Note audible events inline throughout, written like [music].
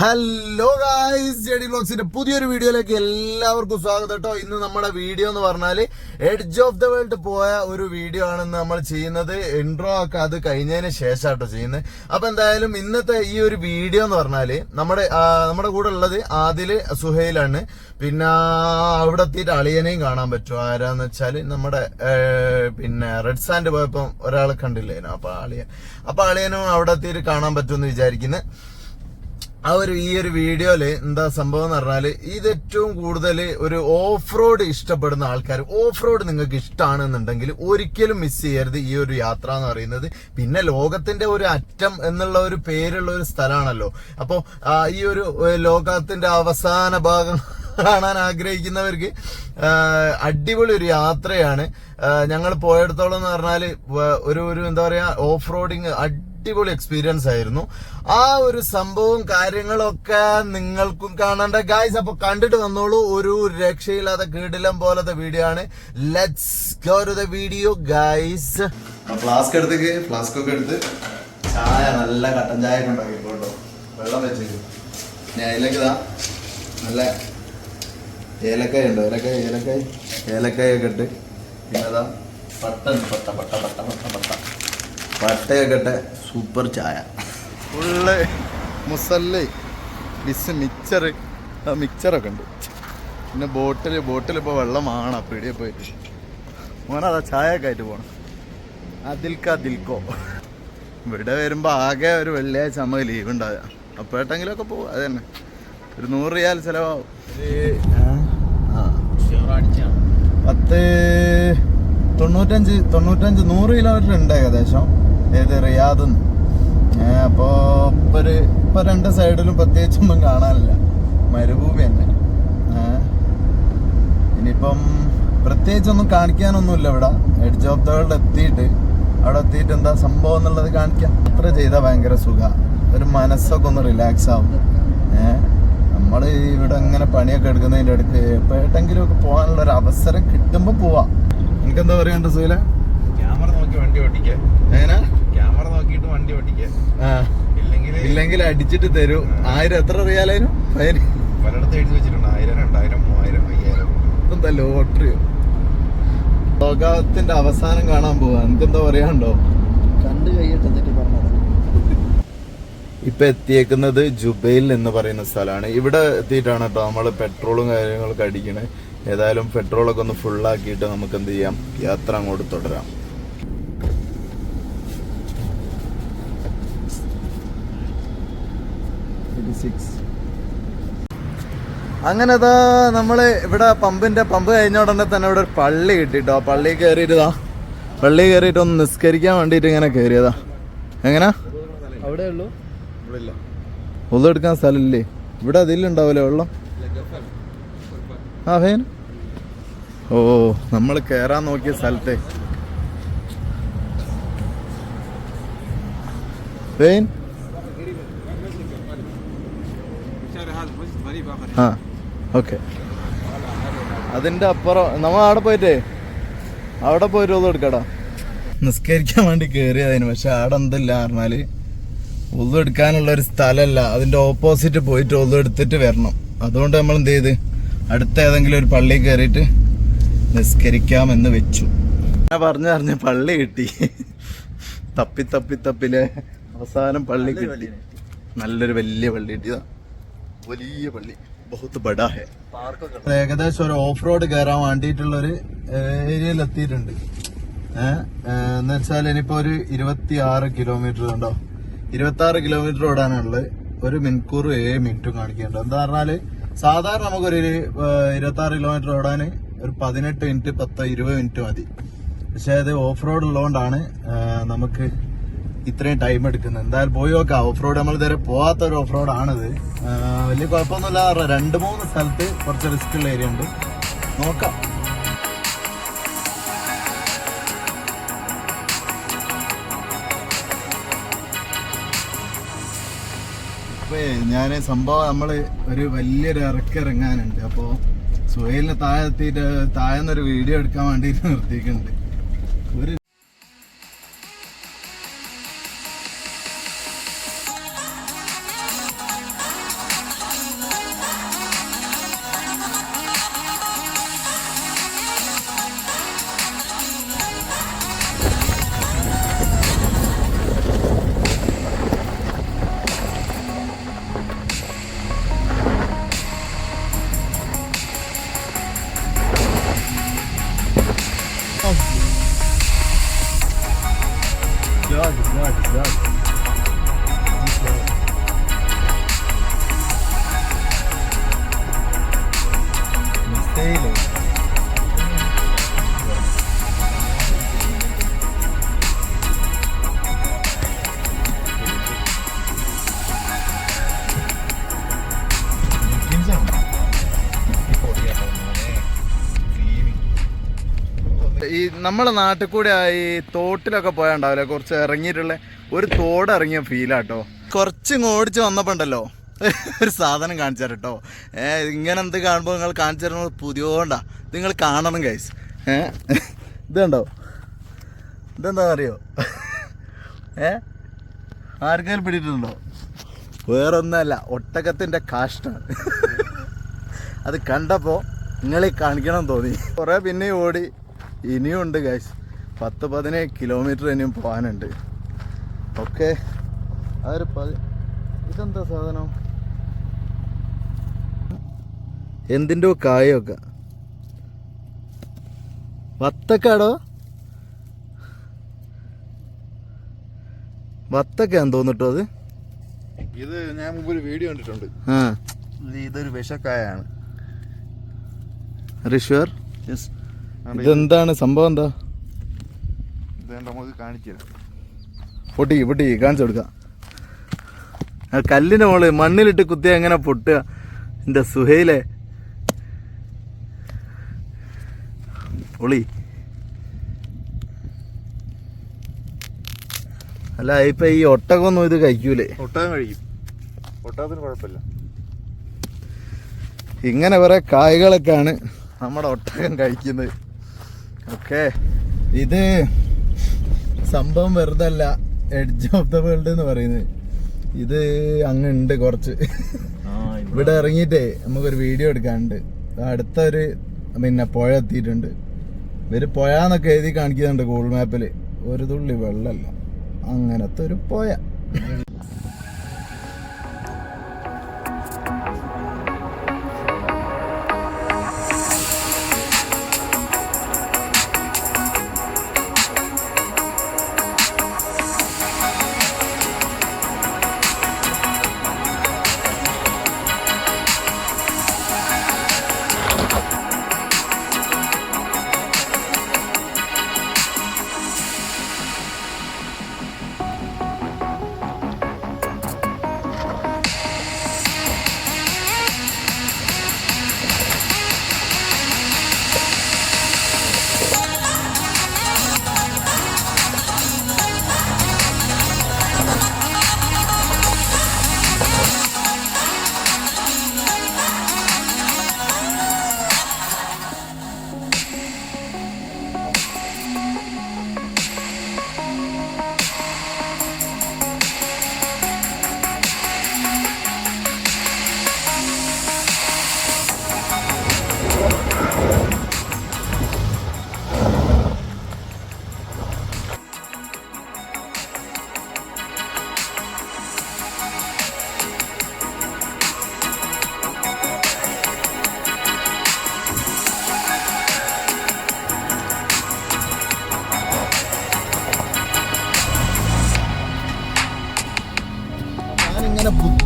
Hello guys JD ബ്ലോഗ്സിന്റെ പുതിയൊരു വീഡിയോയിലേക്ക് എല്ലാവർക്കും സ്വാഗതം കേട്ടോ. ഇന്ന് നമ്മുടെ വീഡിയോ എന്ന് പറഞ്ഞാൽ എഡ്ജ് ഓഫ് ദ വേൾഡ് പോയ ഒരു വീഡിയോ ആണ് നമ്മൾ ചെയ്യുന്നത്. ഇൻട്രോ ഒക്കെ അത് കഴിഞ്ഞതിന് ശേഷം കേട്ടോ ചെയ്യുന്നത്. അപ്പൊ എന്തായാലും ഇന്നത്തെ ഈ ഒരു വീഡിയോ എന്ന് പറഞ്ഞാൽ നമ്മുടെ നമ്മുടെ കൂടെ ഉള്ളത് ആദിൽ സുഹൈലാണ്. പിന്നെ അവിടെ എത്തിയിട്ട് അളിയനെയും കാണാൻ പറ്റും. ആരാന്ന് വെച്ചാൽ നമ്മുടെ പിന്നെ റെഡ് സാൻഡ് പോയപ്പോ ഒരാളെ കണ്ടില്ലേനോ അപ്പൊ അളിയൻ. അപ്പൊ അളിയനും അവിടെ എത്തിയിട്ട് കാണാൻ പറ്റുമെന്ന് വിചാരിക്കുന്നത് ആ ഒരു ഈ ഒരു വീഡിയോയിൽ എന്താ സംഭവം എന്ന് പറഞ്ഞാൽ ഇത് ഏറ്റവും കൂടുതൽ ഒരു ഓഫ് റോഡ് ഇഷ്ടപ്പെടുന്ന ആൾക്കാർ ഓഫ് റോഡ് നിങ്ങൾക്ക് ഇഷ്ടമാണെന്നുണ്ടെങ്കിൽ ഒരിക്കലും മിസ് ചെയ്യരുത് ഈ ഒരു യാത്ര എന്ന് പറയുന്നത്. പിന്നെ ലോകത്തിന്റെ ഒരു അറ്റം എന്നുള്ള ഒരു പേരുള്ള ഒരു സ്ഥലമാണല്ലോ. അപ്പോ ഈ ഒരു ലോകത്തിന്റെ അവസാന ഭാഗം [laughs] കാണാൻ ആഗ്രഹിക്കുന്നവർക്ക് അടിപൊളി ഒരു യാത്രയാണ്. ഞങ്ങൾ പോയെടുത്തോളം എന്ന് പറഞ്ഞാൽ ഒരു ഒരു എന്താ പറയാ ഓഫ് റോഡിങ് അടിപൊളി എക്സ്പീരിയൻസ് ആയിരുന്നു. ആ ഒരു സംഭവവും കാര്യങ്ങളൊക്കെ നിങ്ങൾക്കും കാണണ്ട ഗായ്സ് അപ്പൊ കണ്ടിട്ട് വന്നോളൂ. ഒരു രക്ഷയില്ലാത്ത കീടിലം പോലത്തെ വീഡിയോ ആണ്. Let's go to the video guys flask എടുത്തേക്ക്. Flask ഒക്കെ എടുത്ത് ചായ നല്ല കട്ടൻ ചായ വെള്ളം വെച്ചേക്ക്. നല്ല ഏലക്കായ ഉണ്ടോ? ഏലക്കായ ഏലക്കായ? ഏലക്കായ ഒക്കെ ഇട്ട്. പിന്നെ അതാ പട്ട പട്ട പട്ട പട്ട പട്ട പട്ട. പട്ടയൊക്കെ സൂപ്പർ ചായ. ഫുള്ള് മുസല്ലി ബിസ് മിക്സർ മിക്സറൊക്കെ ഉണ്ട്. പിന്നെ ബോട്ടിൽ ബോട്ടിൽ ഇപ്പോൾ വെള്ളമാണ് പീടിയെ പോയിട്ട്. മോനെ മോനതാ ചായ ഒക്കെ ആയിട്ട് പോകണം അതിൽക്കാ ദിൽക്കോ. ഇവിടെ വരുമ്പോൾ ആകെ ഒരു വെള്ളിയാഴ്ച നമുക്ക് ലീവ് ഉണ്ടാവുക. അപ്പോഴെട്ടെങ്കിലൊക്കെ പോകും അത് തന്നെ. ഒരു നൂറ് റിയാൽ ചിലവാകും. പത്ത് തൊണ്ണൂറ്റഞ്ച് തൊണ്ണൂറ്റഞ്ച് നൂറ് കിലോമീറ്റർ ഉണ്ട് ഏകദേശം. ഏത് റിയാദ്. അപ്പോൾ ഇപ്പൊ ഒരു രണ്ട് സൈഡിലും പ്രത്യേകിച്ചൊന്നും കാണാനില്ല. മരുഭൂമി തന്നെ. ഇനിയിപ്പം പ്രത്യേകിച്ചൊന്നും കാണിക്കാനൊന്നുമില്ല ഇവിടെ. എഡ്ജ് ഓഫ് ദ വേൾഡ് എത്തിയിട്ട് അവിടെ എത്തിയിട്ട് എന്താ സംഭവം എന്നുള്ളത് കാണിക്കാം. അത്ര ചെയ്താൽ ഭയങ്കര സുഖ. ഒരു മനസ്സൊക്കെ ഒന്ന് റിലാക്സ് ആവും. ഏഹ് നമ്മൾ ഇവിടെ ഇങ്ങനെ പണിയൊക്കെ എടുക്കുന്നതിന്റെ അടുത്ത് എപ്പോഴെങ്കിലും ഒക്കെ പോകാനുള്ള ഒരു അവസരം കിട്ടുമ്പോൾ പോവാം. നിനക്കെന്താ പറയണ്ട സുഖല നോക്കി വണ്ടി ഓടിക്കുക എങ്ങനെ? ക്യാമറ നോക്കിയിട്ട് വണ്ടി ഓടിക്കുക ആ. ഇല്ലെങ്കിൽ ഇല്ലെങ്കിൽ അടിച്ചിട്ട് തരൂ. ആയിരം എത്ര റിയാലായിരുന്നു ഫൈന് പലയിടത്ത് എഴുതി വെച്ചിട്ടുണ്ട്. ആയിരം രണ്ടായിരം മൂവായിരം അയ്യായിരം. എന്താ ലോട്ടറിയോ ലോകത്തിന്റെ അവസാനം കാണാൻ പോവാ. എനിക്കെന്താ പറയാണ്ടോ കണ്ടു കഴിയട്ടെ എന്നിട്ട് പറഞ്ഞത്. ഇപ്പൊ എത്തിയേക്കുന്നത് ജുബൈൽ എന്ന് പറയുന്ന സ്ഥലമാണ്. ഇവിടെ എത്തിയിട്ടാണ് കേട്ടോ നമ്മൾ പെട്രോളും കാര്യങ്ങളൊക്കെ അടിക്കണേ. ഏതായാലും പെട്രോളൊക്കെ ഒന്ന് ഫുള്ളാക്കിയിട്ട് നമുക്ക് എന്ത് ചെയ്യാം? യാത്ര അങ്ങോട്ട് തുടരാം. അങ്ങനെ അതാ നമ്മൾ ഇവിടെ പമ്പിന്റെ പമ്പ് കഴിഞ്ഞ ഉടനെ തന്നെ ഇവിടെ ഒരു പള്ളി കിട്ടിട്ടോ. പള്ളി കയറിയിട്ടാ പള്ളി കയറിയിട്ട് ഒന്ന് നിസ്കരിക്കാൻ വേണ്ടിയിട്ട് ഇങ്ങനെ കയറിയതാ എങ്ങനാ? അവിടെ ഉള്ളൂ. എടുക്കാൻ സ്ഥലമില്ലേ? ഇവിടെ അതിലുണ്ടാവില്ലേ വെള്ളം? ആ ഫേൻ. ഓ നമ്മൾ കയറാൻ നോക്കിയ സ്ഥലത്തെ. ഫേൻ. ആ ഓക്കെ. അതിന്റെ അപ്പുറം നമ്മ അവിടെ പോയിട്ടേ? അവിടെ പോയിട്ട് ഒന്നും എടുക്കടാ. നിസ്കരിക്കാൻ വേണ്ടി കയറിയതിന് പക്ഷെ അവിടെ എന്തില്ല പറഞ്ഞാൽ ഒന്നും എടുക്കാനുള്ള ഒരു സ്ഥലമല്ല അതിന്റെ ഓപ്പോസിറ്റ് പോയിട്ട് ഒന്നും എടുത്തിട്ട് വരണം. അതുകൊണ്ട് നമ്മൾ എന്ത് ചെയ്ത്? അടുത്ത ഏതെങ്കിലും ഒരു പള്ളി കയറിയിട്ട് നിസ്കരിക്കാമെന്ന് വെച്ചു. ഞാൻ പറഞ്ഞു പറഞ്ഞ് പള്ളി കിട്ടി. തപ്പി തപ്പി തപ്പിലെ അവസാനം പള്ളി കിട്ടി. നല്ലൊരു വലിയ പള്ളി കിട്ടിയതാ. വലിയ പള്ളി. ബഹുത്ത് ബഡാ ഹെ. ഏകദേശം ഒരു ഓഫ് റോഡ് കയറാൻ വേണ്ടിയിട്ടുള്ള ഒരു ഏരിയയിൽ എത്തിയിട്ടുണ്ട് ഏഹ് എന്ന് ഇനിയിപ്പോ ഒരു ഇരുപത്തി ആറ് കിലോമീറ്റർ ഉണ്ടോ? ഇരുപത്തി ആറ് കിലോമീറ്റർ ഓടാനുള്ളത് ഒരു മണിക്കൂർ ഏഴ് മിനിറ്റും കാണിക്കുന്നുണ്ട്. എന്താ പറഞ്ഞാൽ സാധാരണ നമുക്കൊരു ഇരുപത്തി ആറ് കിലോമീറ്റർ ഓടാൻ ഒരു പതിനെട്ട് മിനിറ്റ് പത്ത് ഇരുപത് മിനിറ്റ് മതി. പക്ഷെ അത് ഓഫ് റോഡ് ഉള്ളതുകൊണ്ടാണ് നമുക്ക് ഇത്രയും ടൈം എടുക്കുന്നത്. എന്തായാലും പോയി നോക്കാം. ഓഫ് റോഡ് നമ്മൾ ഇതുവരെ പോകാത്ത ഒരു ഓഫ് റോഡ് ആണിത് വലിയ കുഴപ്പമൊന്നുമില്ല. രണ്ട് മൂന്ന് സ്ഥലത്ത് കുറച്ച് റിസ്ക് ഉള്ള ഏരിയ ഉണ്ട്. നോക്കാം. അപ്പേ ഞാൻ സംഭവം നമ്മൾ ഒരു വലിയൊരു ഇറക്കി ഇറങ്ങാനുണ്ട്. അപ്പോൾ സുഹേലിന് താഴെ എത്തിയിട്ട് താഴെന്നൊരു വീഡിയോ എടുക്കാൻ വേണ്ടിയിട്ട് നിർത്തിയിട്ടുണ്ട്. നമ്മളെ നാട്ടിൽ കൂടെ ആയി തോട്ടിലൊക്കെ പോയാണ്ടാവില്ലേ കുറച്ച് ഇറങ്ങിയിട്ടുള്ള ഒരു തോട് ഇറങ്ങിയ ഫീലാട്ടോ കുറച്ച് ഓടിച്ച് വന്നപ്പോൾ ഉണ്ടല്ലോ [laughs] ഒരു സാധനം കാണിച്ചു തരാം കേട്ടോ ഏ ഇങ്ങനെ എന്ത് കാണുമ്പോൾ നിങ്ങൾ കാണിച്ചു തരുന്നത് പുതിയോണ്ടാ. നിങ്ങൾ കാണണം കൈസ് ഏ [laughs] ഇതുണ്ടോ? ഇതെന്താ അറിയോ? [laughs] ഏ ആർക്കെങ്കിലും പിടിയിട്ടുണ്ടോ? വേറൊന്നല്ല ഒട്ടകത്തിന്റെ കാഷ്ടാണ് അത് കണ്ടപ്പോൾ നിങ്ങളെ കാണിക്കണം തോന്നി. കുറേ പിന്നെ ഓടി. ഇനിയും ഉണ്ട് ഗൈസ് പത്ത് പതിനേഴ് കിലോമീറ്റർ ഇനിയും പോകാനുണ്ട്. ഓക്കെ അതൊരു പതി ഇതെന്താ സാധനം? എന്തിന്റെ കായൊക്കെ? വത്തക്കാടോ? വത്തക്കാന്ന് തോന്നിട്ടോ അത്? ഇത് ഞാൻ മുമ്പ് ഒരു വീഡിയോ കണ്ടിട്ടുണ്ട് ഇതൊരു വിഷക്കായാണ്. ഋഷ്വർ ഇതെന്താണ് സംഭവം എന്താ? ഇത് നമുക്ക് കാണിച്ചു തരാം പൊട്ടി പൊട്ടി കാണിച്ചു കൊടുക്കാം. ആ കല്ലിന്റെ മോൾ മണ്ണിലിട്ട് കുത്തിയ എങ്ങനെ പൊട്ടുക? എന്റെ സുഹയിലെ ഒളി. അല്ല ഇപ്പൊ ഈ ഒട്ടകൊന്നും ഇത് കഴിക്കൂലേ? ഒട്ടകം കഴിക്കും. ഒട്ടകത്തിന് കുഴപ്പമില്ല. ഇങ്ങനെ കുറെ കായ്കളൊക്കെയാണ് നമ്മുടെ ഒട്ടകം കഴിക്കുന്നത്. ഓക്കെ. ഇത് സംഭവം വെറുതെ അല്ല എഡ്ജ് ഓഫ് ദ വേൾഡ് എന്ന് പറയുന്നത്. ഇത് അങ്ങുണ്ട് കുറച്ച്. ഇവിടെ. ഇറങ്ങിയിട്ടേ നമുക്കൊരു വീഡിയോ എടുക്കാനുണ്ട്. അടുത്തൊരു പിന്നെ പുഴ എത്തിയിട്ടുണ്ട്. ഇവർ പുഴ എന്നൊക്കെ എഴുതി കാണിക്കുന്നുണ്ട് ഗൂഗിൾ മാപ്പിൽ ഒരു തുള്ളി വെള്ളമല്ല അങ്ങനത്തെ ഒരു പുഴ.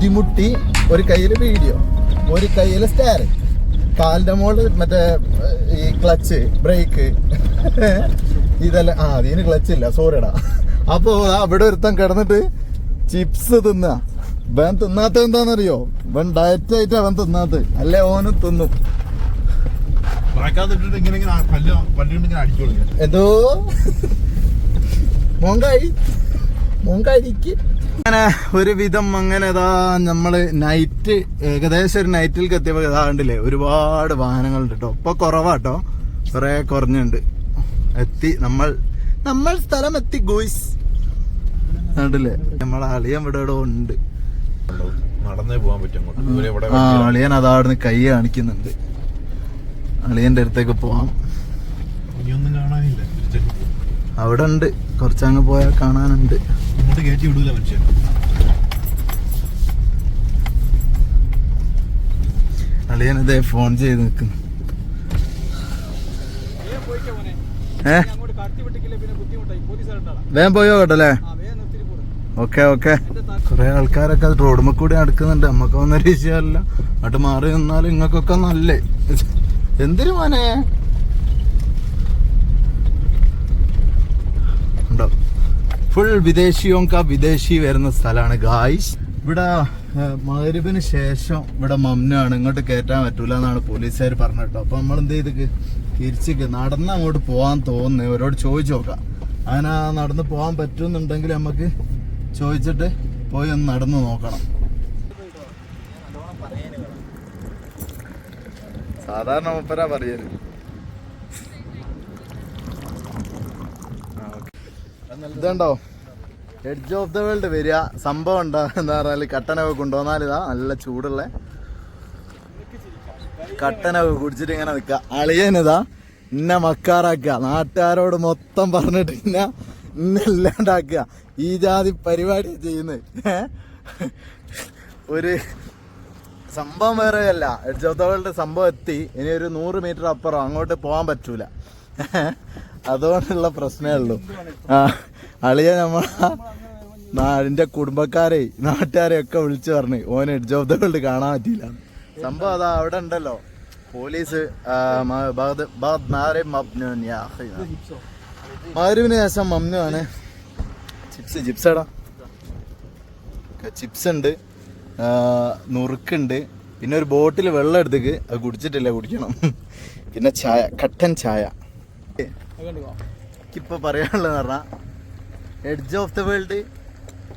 ബുദ്ധിമുട്ടി ഒരു കയ്യിൽ വീഡിയോ ഒരു കയ്യിൽ സ്റ്റാർ കാലിന്റെ മോൾ മറ്റേ ഈ ക്ലച്ച് ബ്രേക്ക് ഇതെല്ലാം ആ അതിന് ക്ലച്ച് ഇല്ല സോറിടാ അപ്പോ ദാ അവിടെ ഒരുത്തൻ കിടന്നിട്ട് ചിപ്സ് തിന്ന. ഇവൻ തിന്നാത്ത എന്താണെന്നറിയോ? ഇവൻ ഡയറ്റ് ആയിട്ട് അവൻ തിന്നാത്ത. അല്ലേ ഓനും തിന്നും. എന്തോ? മോങ്കായി മോങ്കാരിക്ക് അങ്ങനെ ഒരുവിധം അങ്ങനെ ഇതാ നമ്മൾ നൈറ്റ് ഏകദേശം ഒരു നൈറ്റിൽ കത്തിയപ്പോ ഇതാണ്ടില്ലേ ഒരുപാട് വാഹനങ്ങളുണ്ട് കേട്ടോ ഇപ്പൊ കുറവാട്ടോ. കുറെ കുറഞ്ഞുണ്ട്. എത്തി നമ്മൾ നമ്മൾ സ്ഥലം എത്തി ഗോയ്സ്. കണ്ടില്ലേ? നമ്മളെ അളിയൻ ഇവിടെ ഇവിടെ ഉണ്ട്. നടന്നേ പോകാൻ പറ്റും ആ അളിയൻ അതാടുന്ന് കൈ കാണിക്കുന്നുണ്ട്. അളിയന്റെ അടുത്തേക്ക് പോവാം. അവിടെ ഉണ്ട് കുറച്ചങ്ങ് പോയാൽ കാണാനുണ്ട്. ഇങ്ങോട്ട് കയറ്റി വിടൂല മനുഷ്യൻ. അളിയൻ ഇതേ ഫോൺ ചെയ്ത് നിൽക്കുന്നു വേഗം പോയോ കേട്ടല്ലേ ഓക്കെ ഓക്കെ. കുറെ ആൾക്കാരൊക്കെ അത് റോഡുമ്മ കൂടി നടക്കുന്നുണ്ട്. നമ്മക്ക് ഒന്നും ഒരു വിഷയമല്ല അങ്ങോട്ട് മാറി നിന്നാലും ഇങ്ങക്കൊക്കെ നല്ലേ. എന്തിനു മോനെ? ഫുൾ വിദേശിയോങ്ക വിദേശി വരുന്ന സ്ഥലമാണ് ഗായ്സ് ഇവിടെ മകരുവിന് ശേഷം ഇവിടെ മമ്നാണ് ഇങ്ങോട്ട് കയറ്റാൻ പറ്റൂല എന്നാണ് പോലീസുകാർ പറഞ്ഞിട്ടോ. അപ്പൊ നമ്മൾ എന്ത് ചെയ്ത്? തിരിച്ച് നടന്ന് അങ്ങോട്ട് പോകാൻ തോന്നുന്നു. അവരോട് ചോദിച്ചു നോക്കാം. അങ്ങനെ നടന്ന് പോകാൻ പറ്റുന്നുണ്ടെങ്കിൽ നമുക്ക് ചോദിച്ചിട്ട് പോയി ഒന്ന് നടന്ന് നോക്കണം. സാധാരണ ഒപ്പര പറയൽ. ഇതുണ്ടോ? എഡ്ജ് ഓഫ് ദ വേൾഡ് വരിക. സംഭവം ഉണ്ടോ എന്താ പറഞ്ഞാൽ കട്ടനൊക്കെ കൊണ്ടുവന്നാൽ ഇതാ നല്ല ചൂടുള്ള കട്ടനൊക്കെ കുടിച്ചിട്ട് ഇങ്ങനെ നിൽക്കുക. അളിയനിതാ ഇന്നെ മക്കാറാക്കുക. നാട്ടുകാരോട് മൊത്തം പറഞ്ഞിട്ട് ഇന്നെ ഇന്നെ ഇല്ലാണ്ടാക്കുക. ഈ ജാതി പരിപാടി ചെയ്യുന്നത്. ഒരു സംഭവം വേറെയല്ല. എഡ്ജ് ഓഫ് ദ വേൾഡ് സംഭവം എത്തി. ഇനി ഒരു നൂറ് മീറ്റർ അപ്പുറം അങ്ങോട്ട് പോകാൻ പറ്റൂല. അതുകൊണ്ടുള്ള പ്രശ്നമേ ഉള്ളൂ. ആ അളിയ നമ്മള നാടിന്റെ കുടുംബക്കാരെ നാട്ടുകാരെ ഒക്കെ വിളിച്ചു പറഞ്ഞു ഓൻ എഡ്ജ് ഓഫ് ദ വേൾഡ് കാണാൻ പറ്റിയില്ല. സംഭവം അതാ അവിടെ ഉണ്ടല്ലോ. പോലീസ് ആ, മ- ബാദ്- ബാദ് നാരെ മബ്നൂൻ യാ അഖി. മഗ്‌രിബിന് ശേഷം മമ്നു ആണ്. ചിപ്സ് ചിപ്സ് എടാ. ചിപ്സ് ഉണ്ട്. നുറുക്കുണ്ട്. പിന്നെ ഒരു ബോട്ടിൽ വെള്ളം എടുത്തേക്ക്. അത് കുടിച്ചിട്ടില്ല കുടിക്കണം. പിന്നെ ചായ കട്ടൻ ചായ. എനിക്കിപ്പോൾ പറയാനുള്ളതെന്ന് പറഞ്ഞാൽ എഡ്ജ് ഓഫ് ദ വേൾഡ്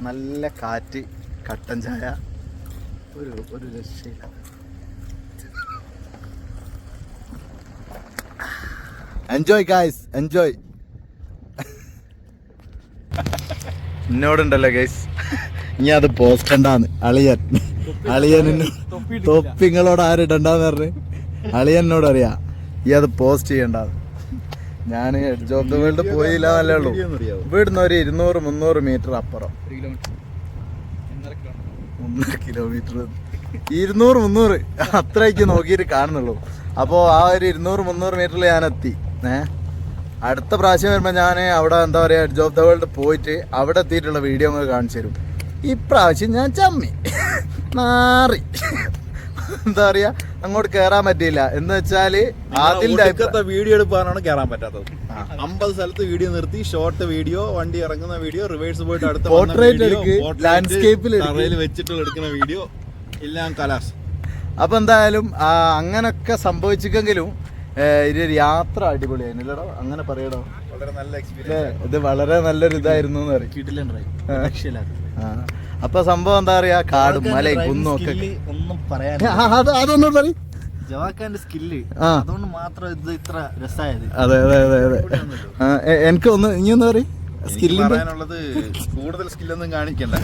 നല്ല കാറ്റ് കട്ടൻ ചായ ഒരു ഒരു രക്ഷയില്ല. എൻജോയ് ഗായ്സ് എൻജോയ് എന്നോടുണ്ടല്ലോ ഗൈസ് ഇനി അത് പോസ്റ്റണ്ടാന്ന് അളിയൻ. അളിയൻ തൊപ്പിങ്ങളോട് ആരിടണ്ടെന്ന് പറഞ്ഞ് അളിയനോട് അറിയാം. അറിയാ ഈ അത് പോസ്റ്റ് ചെയ്യണ്ടാന്ന്. ഞാൻ എഡ്ജ് ഓഫ് ദ വേൾഡ് പോയില്ല എന്നല്ലേ ഉള്ളൂ. ഇവിടുന്ന് ഒരു ഇരുന്നൂറ് മുന്നൂറ് മീറ്റർ അപ്പുറം. ഒന്നര കിലോമീറ്റർ ഇരുന്നൂറ് മുന്നൂറ്. അത്രയ്ക്ക് നോക്കിയിട്ട് കാണുന്നുള്ളൂ. അപ്പോൾ ആ ഒരു ഇരുന്നൂറ് മുന്നൂറ് മീറ്ററിൽ ഞാൻ എത്തി ഏ? അടുത്ത പ്രാവശ്യം വരുമ്പോൾ ഞാൻ അവിടെ എന്താ പറയുക എഡ്ജ് ഓഫ് ദ വേൾഡ് പോയിട്ട് അവിടെ എത്തിയിട്ടുള്ള വീഡിയോ കാണിച്ചു തരും. ഇപ്രാവശ്യം ഞാൻ ചമ്മി. നാറി എന്താ പറയാ അങ്ങോട്ട് കേറാൻ പറ്റിയില്ല. എന്ന് വെച്ചാൽ ആദ്യത്തെ വീഡിയോ എടുക്കാനാണ് കേറാൻ പറ്റാത്തത്. അമ്പത് സ്ഥലത്ത് വീഡിയോ നിർത്തി ഷോർട്ട് വീഡിയോ വണ്ടി ഇറങ്ങുന്ന വീഡിയോ റിവേഴ്സ് പോയിട്ട് അടുത്ത പോർട്രേറ്റ് ലാൻഡ്സ്കേപ്പിൽ വെച്ചിട്ട് എടുക്കുന്ന വീഡിയോ എല്ലാം കലാസ് അപ്പൊ എന്തായാലും അങ്ങനൊക്കെ സംഭവിച്ചെങ്കിലും ഇതൊരു യാത്ര അടിപൊളിയായിരുന്നില്ലടോ അങ്ങനെ പറയടോ. വളരെ നല്ല എക്സ്പീരിയൻസ് ഇത് വളരെ നല്ലൊരു ഇതായിരുന്നു എന്ന് പറയും. അപ്പൊ സംഭവം എന്താ പറയാ? കാടും മലയും കുന്നും ഒക്കെ ഒന്നും പറയാൻ ആ, അത് അതൊന്നും പറയും. ജവാക്കാന്റെ സ്കില്ല് അതുകൊണ്ട് മാത്രം ഇത് ഇത്ര രസമായത് അതെ അതെ അതെ അതെ. എനിക്ക് ഒന്ന് ഇനി ഒന്ന് പറയും. സ്കില്ല് പറയാനുള്ളത് കൂടുതൽ സ്കില്ലൊന്നും കാണിക്കണ്ട.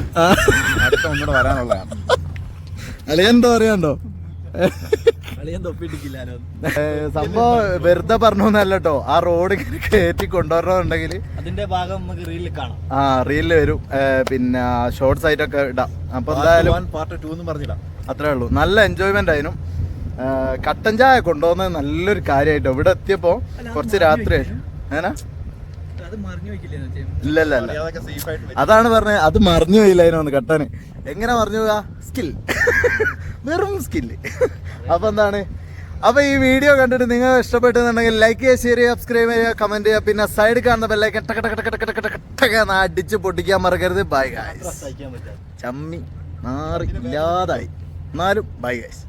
അടുത്ത ഒന്നുകൂടെ വരാനുള്ളതാണ്. അളിയ എന്താ പറയാണ്ടോ സംഭവം വെറുതെ പറഞ്ഞൊന്നല്ല കേട്ടോ ആ റോഡ് കയറ്റി കൊണ്ടുവരണമെന്നുണ്ടെങ്കിൽ അതിന്റെ ഭാഗം നമുക്ക് റീലിൽ കാണാം. ആ റീലിൽ വരും. പിന്നെ ഷോർട്സ് ആയിട്ടൊക്കെ ഇടാം. അപ്പൊ എന്തായാലും പാർട്ട് ടു എന്ന് പറഞ്ഞിടാം. അത്രേ ഉള്ളൂ. നല്ല എൻജോയ്മെന്റ് ആയിരുന്നു. കട്ടൻ ചായ കൊണ്ടുപോകുന്നത് നല്ലൊരു കാര്യമായിട്ടോ ഇവിടെ എത്തിയപ്പോ കുറച്ച് രാത്രി ഏനാ? ഇല്ല ഇല്ല അതാണ് പറഞ്ഞത്. അത് മറിഞ്ഞു പോയില്ലായിരുന്നു കട്ടന്. എങ്ങനെ മറിഞ്ഞു പോകാ സ്കിൽ വെറും സ്കില്ല് അപ്പൊ എന്താണ്? അപ്പൊ ഈ വീഡിയോ കണ്ടിട്ട് നിങ്ങൾ ഇഷ്ടപ്പെട്ടെന്നുണ്ടെങ്കിൽ ലൈക്ക് ചെയ്യുക ഷെയർ ചെയ്യുക സബ്സ്ക്രൈബ് ചെയ്യുക കമന്റ് ചെയ്യുക. പിന്നെ സൈഡ് കാണുന്ന ബെല്ലൈക്ക് ടക ടക ടക ടക ടക ടക അടിച്ച് പൊട്ടിക്കാൻ മറക്കരുത്. ബൈ ഗായ്സ് ചമ്മി മാറി ഇല്ലാതായി എന്നാലും ബൈ ഗൈസ്